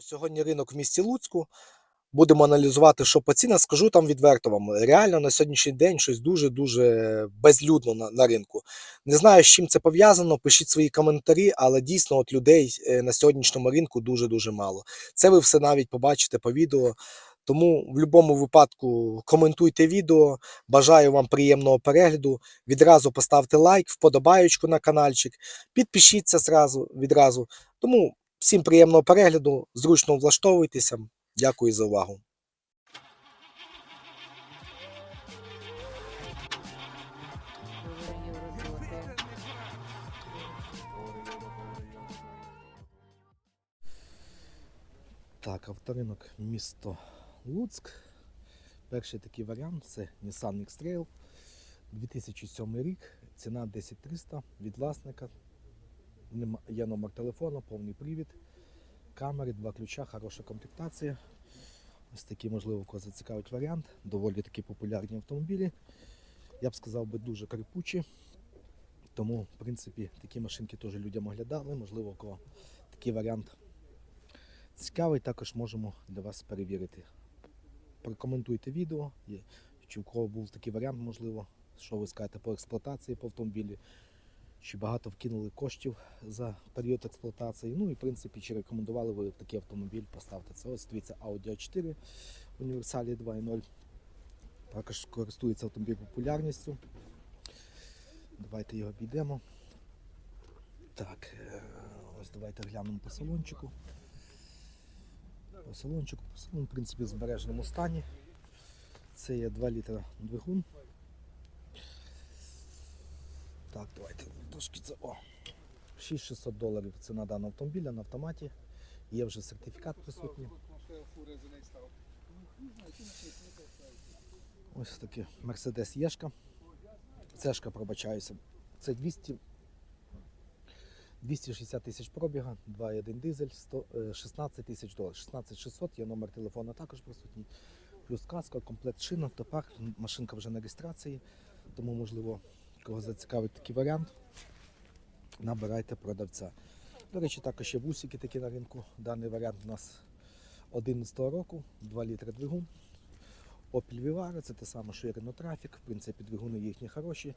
Сьогодні ринок в місті Луцьку. Будемо аналізувати, що по цінах. Скажу там відверто вам. Реально на сьогоднішній день щось дуже-дуже безлюдно на, на ринку. Не знаю, з чим це пов'язано. Пишіть свої коментарі, але дійсно от людей е, на сьогоднішньому ринку дуже-дуже мало. Це ви все навіть побачите по відео. Тому в будь-якому випадку коментуйте відео. Бажаю вам приємного перегляду. Відразу поставте лайк, вподобаючку на каналчик, підпишіться зразу, відразу. Тому всім приємного перегляду, зручно влаштовуйтеся. Дякую за увагу. Так, авторинок місто Луцьк. Перший такий варіант це Nissan X-Trail 2007 рік, ціна 10300 від власника. Є номер телефону, повний привід, камери, два ключа, хороша комплектація. Ось такий, можливо, кого зацікавить варіант. Доволі такі популярні автомобілі. Я б сказав би дуже крипучі. Тому, в принципі, такі машинки теж людям оглядали. Можливо, кого такий варіант цікавий, також можемо для вас перевірити. Прокоментуйте відео, чи у кого був такий варіант, можливо, що ви скажете по експлуатації по автомобілі, чи багато вкинули коштів за період експлуатації. Ну і в принципі, чи рекомендували ви такий автомобіль поставити. Це ось дивіться Audi A4 універсалі 2.0. Також користується автомобіль популярністю. Давайте його обійдемо. Так, е, ось давайте глянемо по салончику. По салончику, по салону, в принципі, в збереженому стані. Це є 2 літра двигун. Так, давайте трошки це. О! 6600 доларів ціна даного автомобіля на автоматі. Є вже сертифікат присутній. Ось таке Mercedes Єшка. Цешка, пробачаюся. Це 200, 260 тисяч пробіга, 2.1 дизель, 100, е, 16 тисяч доларів. 16600, є номер телефону також присутній. Плюс каска, комплект шина, топар, машинка вже на реєстрації, тому можливо, кого зацікавить такий варіант, набирайте продавця. До речі, також є бусики такі на ринку. Даний варіант у нас 11 року, 2 літри двигун. Opel Vivara, це те саме, що і Renault Traffic. В принципі, двигуни їхні хороші.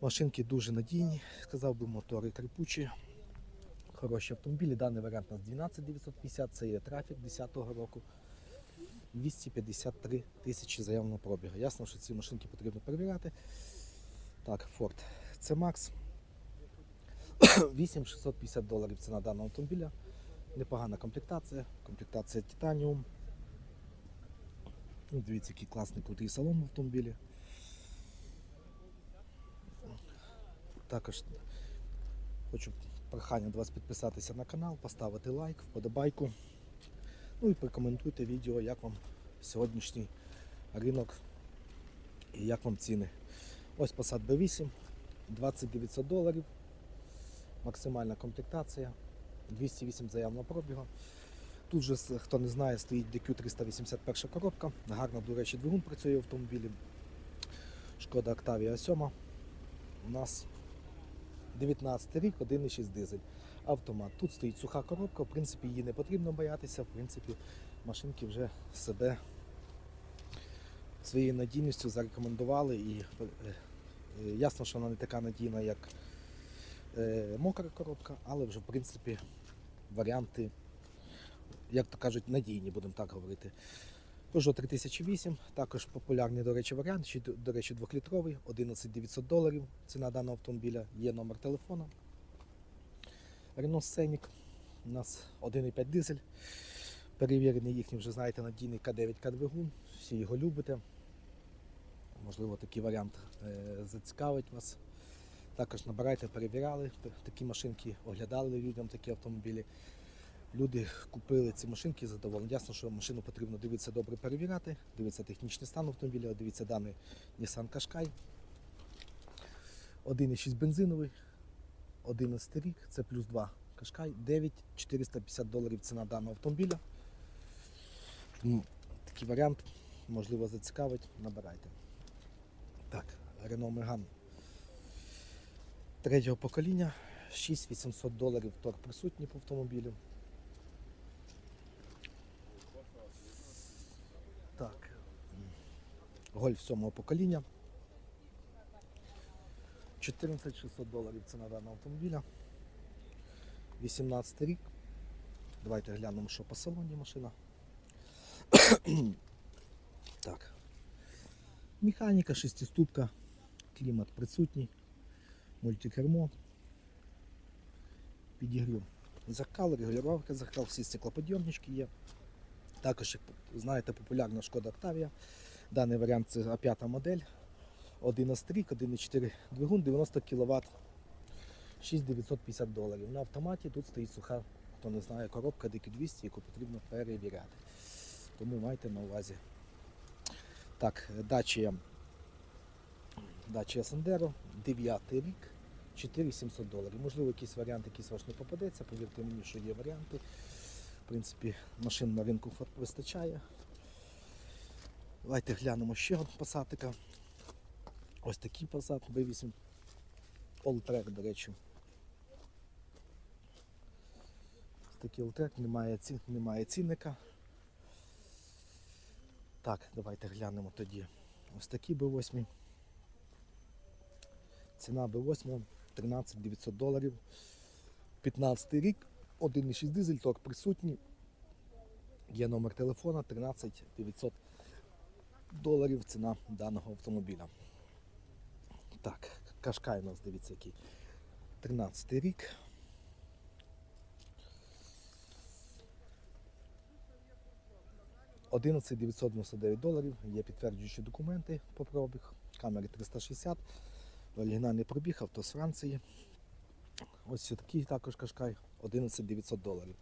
Машинки дуже надійні, сказав би, мотори крипучі. Хороші автомобілі. Даний варіант у нас 12950, це є трафік 10-го року. 253 тисячі заявного пробігу. Ясно, що ці машинки потрібно перевіряти. Так, Ford C-Max. 8650 доларів ціна даного автомобіля. Непогана комплектація. Комплектація Titanium. Ну, Дивіться, який класний крутий салон в автомобілі. Також хочу прохання до вас підписатися на канал, поставити лайк, вподобайку. Ну і прокоментуйте відео, як вам сьогоднішній ринок і як вам ціни. Ось Passat B8, 2900 доларів. Максимальна комплектація, 208 заявного пробігу. Тут же, хто не знає, стоїть DQ 381 коробка. Гарно, до речі, двигун працює в автомобілі. Шкода Octavia 7. У нас 19 рік, 1,6 дизель. Автомат. Тут стоїть суха коробка, в принципі, її не потрібно боятися. В принципі, машинки вже себе своєю надійністю зарекомендували. І е, е, ясно, що вона не така надійна, як е, мокра коробка, але вже в принципі варіанти як то кажуть, надійні, будемо так говорити. Peugeot 3008, також популярний, до речі, варіант, ще, до речі, 2-літровий, 11 900 доларів. Ціна даного автомобіля, є номер телефону. Renault Scenic, у нас 1,5 дизель. Перевірений їхній, вже знаєте, надійний К9К двигун. Всі його любите. Можливо, такий варіант е, зацікавить вас. Також набирайте, перевіряли такі машинки, оглядали людям такі автомобілі. Люди купили ці машинки задоволені. Ясно, що машину потрібно дивитися добре перевіряти, дивитися технічний стан автомобіля, дивитися даний Nissan Qashqai. 1,6 бензиновий, 11 рік, це плюс 2 Qashqai, 9 450 доларів ціна даного автомобіля. Ну, такий варіант, можливо, зацікавить, набирайте. Так, Renault Megane третього покоління, 6800 доларів торг присутній по автомобілю. Так, гольф сьомого покоління. 14600 доларів ціна даного автомобіля. 18 рік. Давайте глянемо, що по салоні машина. так. Механіка, шестиступка, клімат присутній, мультикермо, підігрів зеркал, регулювання зеркал, всі стеклоподйомнички є. Також, як знаєте, популярна шкода Octavia. Даний варіант це А5 модель. 11 рік, 1,4 двигун, 90 кВт, 6950 доларів. На автоматі тут стоїть суха, хто не знає, коробка DQ200, яку потрібно перевіряти. Тому майте на увазі. Так, Dacia, Dacia Sandero, 9 рік, 4700 доларів. Можливо, якийсь варіант, якийсь ваш не попадеться. Повірте мені, що є варіанти. В принципі, машин на ринку вистачає. Давайте глянемо ще одного пасатика. Ось такий Passat B8 Alltrack, до речі. Ось такий Alltrack, немає, немає цінника. Так, давайте глянемо тоді. Ось такий B8. Ціна B8 13 900 доларів. 15 рік, 1,6 дизель, ток присутній. Є номер телефона 13 900 доларів ціна даного автомобіля. Так, Кашкай у нас дивіться який. 13 рік. Одинадцять 999 доларів. Є підтверджуючі документи по пробіг. Камери 360. Оригінальний пробіг, авто з Франції. Ось такий також кашкай. 11 900 доларів.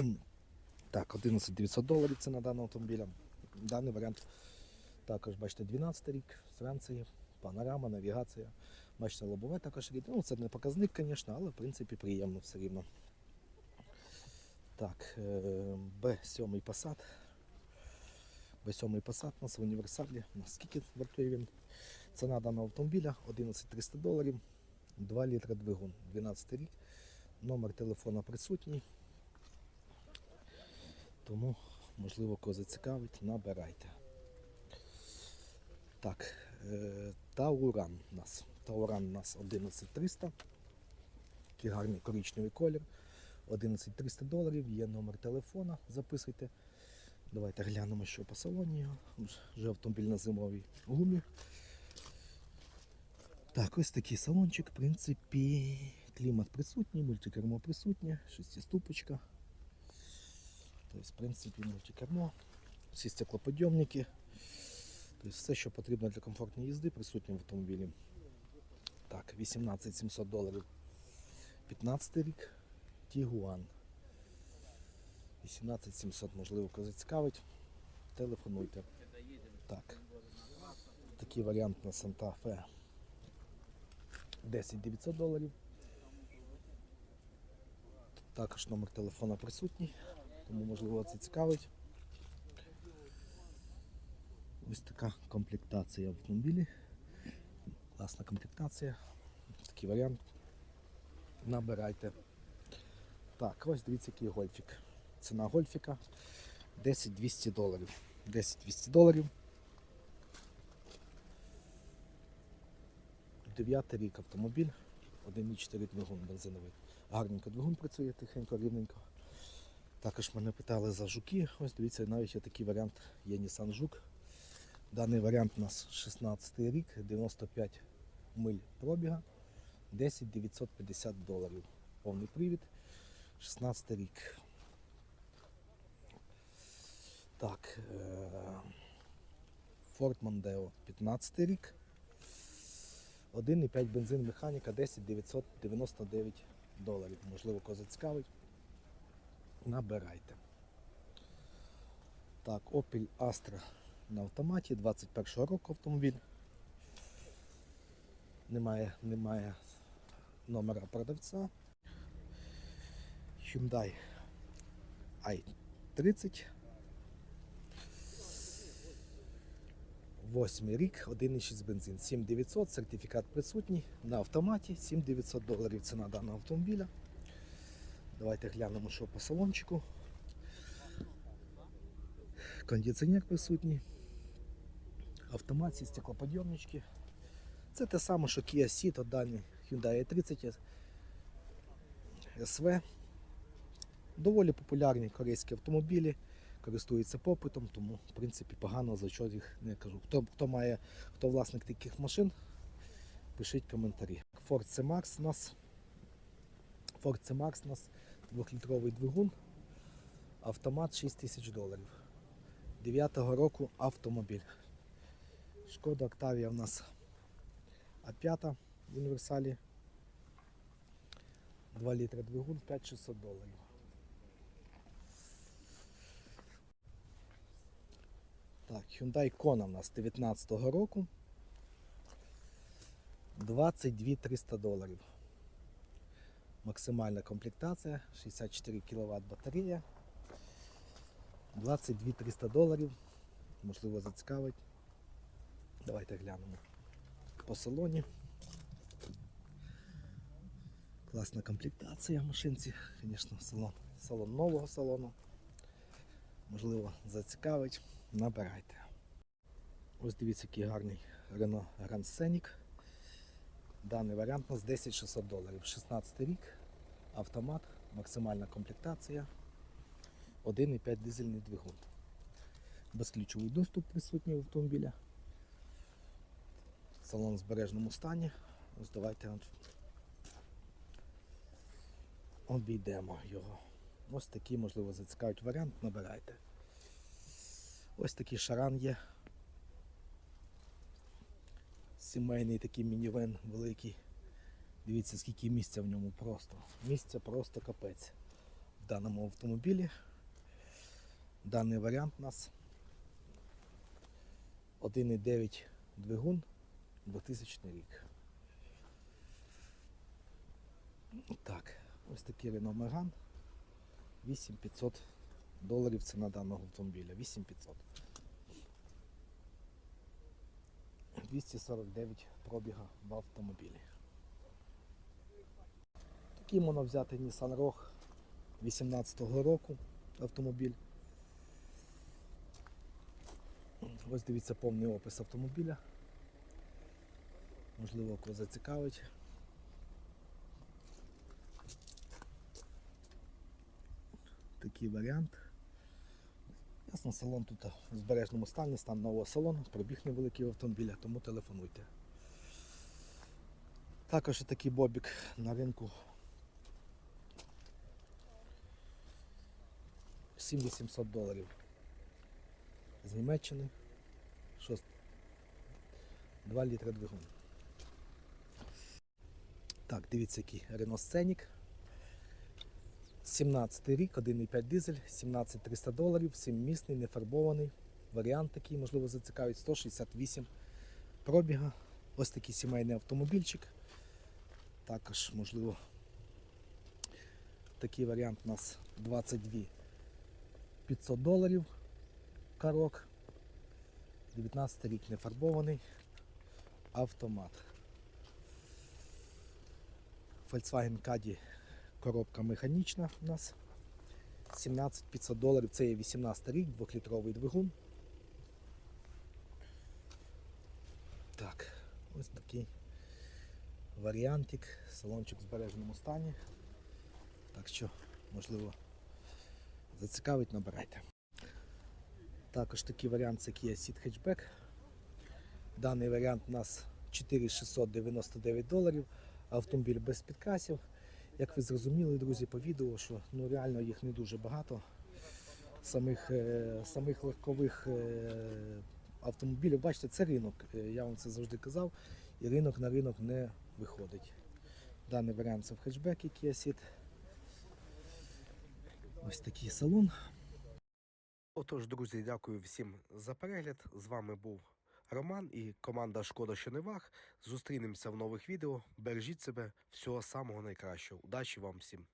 так, 11 900 доларів ціна даного автомобіля. Даний варіант також, бачите, 12 рік з Франції, панорама, навігація. Бачите, лобове також рідне. Ну, це не показник, звісно, але в принципі приємно все рівно. Так, е, Б7 Passat. Б7 Passat у нас в універсалі. Наскільки вартує він? Ціна даного автомобіля 11 300 доларів, 2 літра двигун, 12 рік. Номер телефона присутній. Тому, можливо, кого зацікавить, набирайте. Так, е, Тауран у нас. Тауран у нас 11300. Такий гарний коричневий колір. 11300 доларів, є номер телефона, записуйте. Давайте глянемо, що по салоні. Вже автомобіль на зимовій гумі. Так, ось такий салончик, в принципі, клімат присутній, мультикермо присутнє, шестиступочка. Тобто, в принципі, мультикермо, всі стеклоподйомники. Тобто все, що потрібно для комфортної їзди, присутнє в автомобілі. Так, 18 700 доларів. 15 рік. Тігуан. 18 700, можливо, кого зацікавить. Телефонуйте. Так. Такий варіант на Santa Fe. 10 900 доларів. Також номер телефона присутній, тому можливо це цікавить. Ось така комплектація автомобілі. Класна комплектація. Такий варіант. Набирайте. Так, ось дивіться, який гольфік. Ціна гольфіка 10 200 доларів. 10 200 доларів. 9 рік автомобіль, 1,4 двигун бензиновий. Гарненько двигун працює, тихенько, рівненько. Також мене питали за жуки. Ось дивіться, навіть є такий варіант є Nissan Жук. Даний варіант у нас 16 рік, 95 миль пробіга, 10 950 доларів. Повний привід, 16 рік. Так, е, Ford Mondeo 15 рік. 1,5 бензин механіка 10 999 доларів. Можливо, кого зацікавить. Набирайте. Так, Opel Astra на автоматі 21 року автомобіль. Немає, немає номера продавця. Hyundai i30. Восьмий рік, 1,6 бензин, 7900, сертифікат присутній на автоматі, 7900 доларів ціна даного автомобіля. Давайте глянемо, що по салончику. Кондиціонер присутній. автомат, ці стеклоподйомнички. Це те саме, що Kia Ceed, дані Hyundai i30 SV. Доволі популярні корейські автомобілі, користуються попитом, тому в принципі погано за що їх не кажу. Хто, хто має, хто власник таких машин, пишіть коментарі. Ford C-Max у нас. Ford C-Max у нас 2-літровий двигун, автомат 6 тисяч доларів. 9-го року автомобіль. Шкода Октавія у нас А5 в універсалі. 2 літра двигун 5600 доларів. Так, Hyundai Kona у нас 19-го року. 22 300 доларів. Максимальна комплектація, 64 кВт батарея. 22 300 доларів. Можливо, зацікавить. Давайте глянемо по салоні. Класна комплектація машинці, звісно, салон. Салон нового салону. Можливо, зацікавить. Набирайте. Ось дивіться, який гарний Renault Grand Scenic. Даний варіант у нас 10 600 доларів. 16 рік, автомат, максимальна комплектація, 1,5 дизельний двигун. Безключовий доступ присутній в автомобіля. Салон в збережному стані. Ось давайте обійдемо його. Ось такий, можливо, зацікавить варіант, набирайте. Ось такий шаран є. Сімейний такий мінівен великий. Дивіться, скільки місця в ньому просто. Місця просто капець. В даному автомобілі. Даний варіант у нас 1,9 двигун 2000 рік. Так, ось такий Renault Megane. 8500 доларів ціна даного автомобіля. 8500. 249 пробіга в автомобілі. Такий можна взяти Nissan Rogue 18-го року автомобіль. Ось дивіться повний опис автомобіля. Можливо, кого зацікавить. Такий варіант. Ясно, салон тут у збережному стані, стан нового салону, пробіг невеликий в автомобіля, тому телефонуйте. Також такий бобік на ринку 7800 доларів з Німеччини. 6 2 літра двигун. Так, дивіться, який Renault Scenic. 17 рік, 1,5 дизель, 17 300 доларів, 7-місний, нефарбований. Варіант такий, можливо, зацікавить 168 пробіга. Ось такий сімейний автомобільчик. Також, можливо, такий варіант у нас 22 500 доларів. Карок. 19 рік нефарбований. Автомат. Volkswagen Caddy коробка механічна у нас. 17 500 доларів. Це є 18 рік, 2-літровий двигун. Так, ось такий варіантик. Салончик в збереженому стані. Так що, можливо, зацікавить, набирайте. Також такий варіант це Kia Ceed Hatchback. Даний варіант у нас 4699 доларів. Автомобіль без підкасів. Як ви зрозуміли, друзі, по відео, що ну, реально їх не дуже багато. Самих, е, самих легкових е, автомобілів. Бачите, це ринок. Е, Я вам це завжди казав. І ринок на ринок не виходить. Даний варіант це в хетчбекі Kia Ceed. Ось такий салон. Отож, друзі, дякую всім за перегляд. З вами був Роман і команда Шкода що не ваг. Зустрінемося в нових відео. Бережіть себе. Всього самого найкращого. Удачі вам всім!